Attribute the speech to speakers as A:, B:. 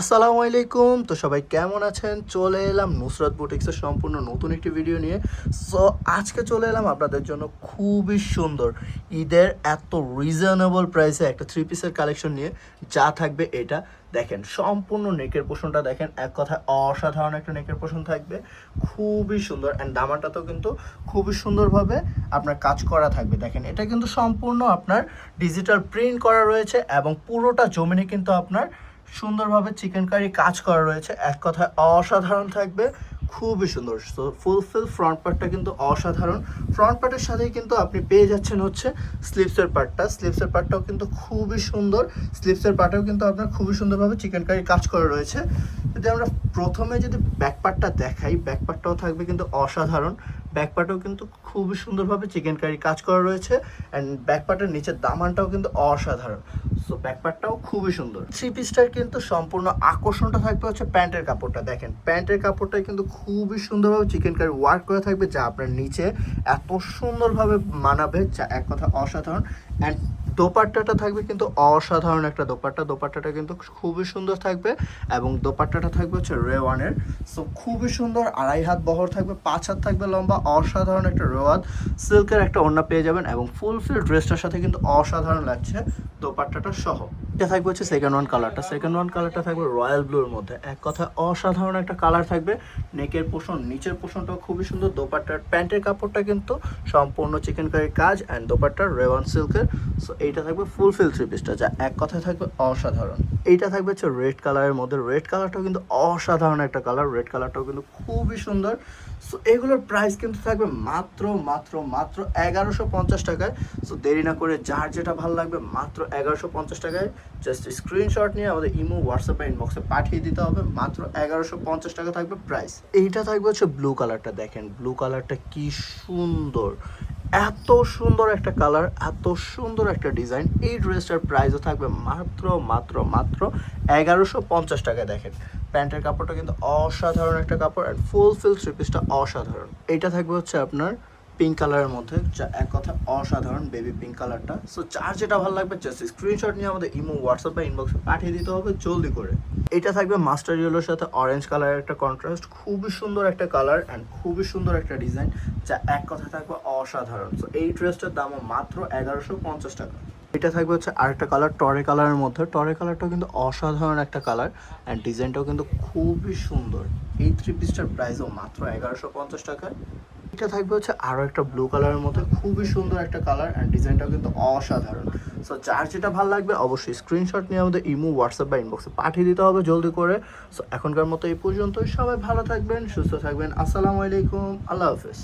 A: আসসালামু আলাইকুম। তো সবাই কেমন আছেন? চলে এলাম নুসরাত বুটিক্সের সম্পূর্ণ নতুন একটি ভিডিও নিয়ে। সো আজকে চলে এলাম আপনাদের জন্য খুবই সুন্দর। ঈদের এত রিজনেবল প্রাইসে একটা থ্রি পিসের কালেকশন নিয়ে যা থাকবে এটা। দেখেন, সম্পূর্ণ নেকের পোষণটা দেখেন, এক কথায় অসাধারণ একটা নেকের পোষণ থাকবে। খুবই সুন্দর অ্যান্ড দামাটাতেও কিন্তু খুবই সুন্দরভাবে আপনার কাজ করা থাকবে। দেখেন, এটা কিন্তু সম্পূর্ণ আপনার ডিজিটাল প্রিন্ট করা রয়েছে এবং পুরোটা জমিনে কিন্তু আপনার সুন্দরভাবে চিকেন কারি কাজ করা রয়েছে। এক কথায় অসাধারণ থাকবে। খুবই সুন্দর। সো ফুলফিল ফ্রন্ট পার্টটা কিন্তু অসাধারণ। ফ্রন্ট পার্টের সাথেই কিন্তু আপনি পেয়ে যাচ্ছেন হচ্ছে স্লিপসের পার্টটা স্লিপসের পার্টটাও কিন্তু খুবই সুন্দর। স্লিপসের পার্টেও কিন্তু আপনার খুবই সুন্দরভাবে চিকেন কারি কাজ করা রয়েছে। যদি আমরা প্রথমে যদি ব্যাক পার্টটা দেখাই ব্যাক পার্টটাও থাকবে কিন্তু অসাধারণ। ব্যাক পার্টেও কিন্তু খুবই সুন্দরভাবে চিকেন কারি কাজ করা রয়েছে। অ্যান্ড ব্যাক পার্টের নিচের দামানটাও কিন্তু অসাধারণ। সো ব্যাক খুবই সুন্দর। থ্রি পিসটার কিন্তু সম্পূর্ণ আকর্ষণটা থাকবে হচ্ছে প্যান্টের কাপড়টা। দেখেন, প্যান্টের কাপড়টা কিন্তু খুবই সুন্দরভাবে চিকেন কারি ওয়ার্ক করে থাকবে, যা আপনার নিচে এত সুন্দরভাবে মানাবে, যা এক কথা অসাধারণ। অ্যান্ড দোপাট্টাটা থাকবে কিন্তু অসাধারণ একটা দোপাট্টা। দোপাট্টাটা কিন্তু খুবই সুন্দর থাকবে এবং দোপাট্টাটা থাকবে হচ্ছে রেওয়ানের। সো খুবই সুন্দর, আড়াই হাত বহর থাকবে, পাঁচ হাত থাকবে লম্বা, অসাধারণ একটা রেওয়াদ সিল্কের একটা ওড়না পেয়ে যাবেন এবং ফুলফিল ড্রেসটার সাথে কিন্তু অসাধারণ লাগছে দোপাট্টাটা। 说好 এটা থাকবে হচ্ছে সেকেন্ড ওয়ান কালারটা সেকেন্ড ওয়ান কালারটা থাকবে রয়্যাল ব্লুর মধ্যে। এক কথা অসাধারণ একটা কালার থাকবে। নেকের পোষণ নিচের পোষণটাও খুবই সুন্দর। দোপাট্টার প্যান্টের কাপড়টা কিন্তু সম্পূর্ণ চিকেন কারির কাজ অ্যান্ড দোপাট্টার রেওয়ান সিল্কের সো এইটা থাকবে ফুলফিল থ্রি পিসটা যা এক কথায় থাকবে অসাধারণ। এইটা থাকবে হচ্ছে রেড কালারের মধ্যে। রেড কালারটাও কিন্তু অসাধারণ একটা কালার রেড কালারটাও কিন্তু খুবই সুন্দর। সো এগুলোর প্রাইস কিন্তু থাকবে মাত্র মাত্র মাত্র এগারোশো পঞ্চাশ টাকায়। সো দেরি না করে যার যেটা ভালো লাগবে, মাত্র এগারোশো পঞ্চাশ টাকায় জাস্ট স্ক্রিনশট নিয়ে আমাদের ইমো হোয়াটসঅ্যাপে ইনবক্সে পাঠিয়ে দিতে হবে। মাত্র এগারোশো পঞ্চাশ টাকা থাকবে প্রাইস এইটা থাকবে হচ্ছে ব্লু কালারটা দেখেন। ব্লু কালারটা কি সুন্দর। এত সুন্দর একটা কালার এত সুন্দর একটা ডিজাইন এই ড্রেসটার প্রাইসও থাকবে মাত্র মাত্র মাত্র এগারোশো পঞ্চাশ টাকায় দেখেন। প্যান্টের কাপড়টা কিন্তু অসাধারণ একটা কাপড় অ্যান্ড ফুল ফিল থ্রি পিসটা অসাধারণ। এইটা থাকবে হচ্ছে আপনার পিঙ্ক কালারের মধ্যে, যা এক কথা অসাধারণ বেবি পিঙ্ক কালারটা সো যার যেটা ভালো লাগবে জাস্ট স্ক্রিনশট নিয়ে আমাদের ইমো হোয়াটসঅ্যাপ বা ইনবক্সে পাঠিয়ে দিতে হবে, জলদি করে। এটা থাকবে মাস্টার ইয়েলোর সাথে অরেঞ্জ কালারের একটা কন্ট্রাস্ট খুবই সুন্দর একটা কালার অ্যান্ড খুবই সুন্দর একটা ডিজাইন যা এক কথা থাকবে অসাধারণ। সো এই ড্রেসটার দামও মাত্র এগারোশো পঞ্চাশ টাকা। এটা থাকবে হচ্ছে আরেকটা কালার টরে কালারের মধ্যে। টরে কালারটাও কিন্তু অসাধারণ একটা কালার অ্যান্ড ডিজাইনটাও কিন্তু খুবই সুন্দর। এই থ্রি পিসটার প্রাইসও মাত্র এগারোশো পঞ্চাশ টাকায়। এটা থাকবে হচ্ছে আরও একটা ব্লু কালারের মধ্যে। খুবই সুন্দর একটা কালার অ্যান্ড ডিজাইনটাও কিন্তু অসাধারণ। সো যার যেটা ভালো লাগবে অবশ্যই স্ক্রিনশট নিয়ে আমাদের ইমো হোয়াটসঅ্যাপ বা ইনবক্সে পাঠিয়ে দিতে হবে জলদি করে। সো এখনকার মতো এই পর্যন্তই। সবাই ভালো থাকবেন, সুস্থ থাকবেন। আসসালামু আলাইকুম। আল্লাহ হাফেজ।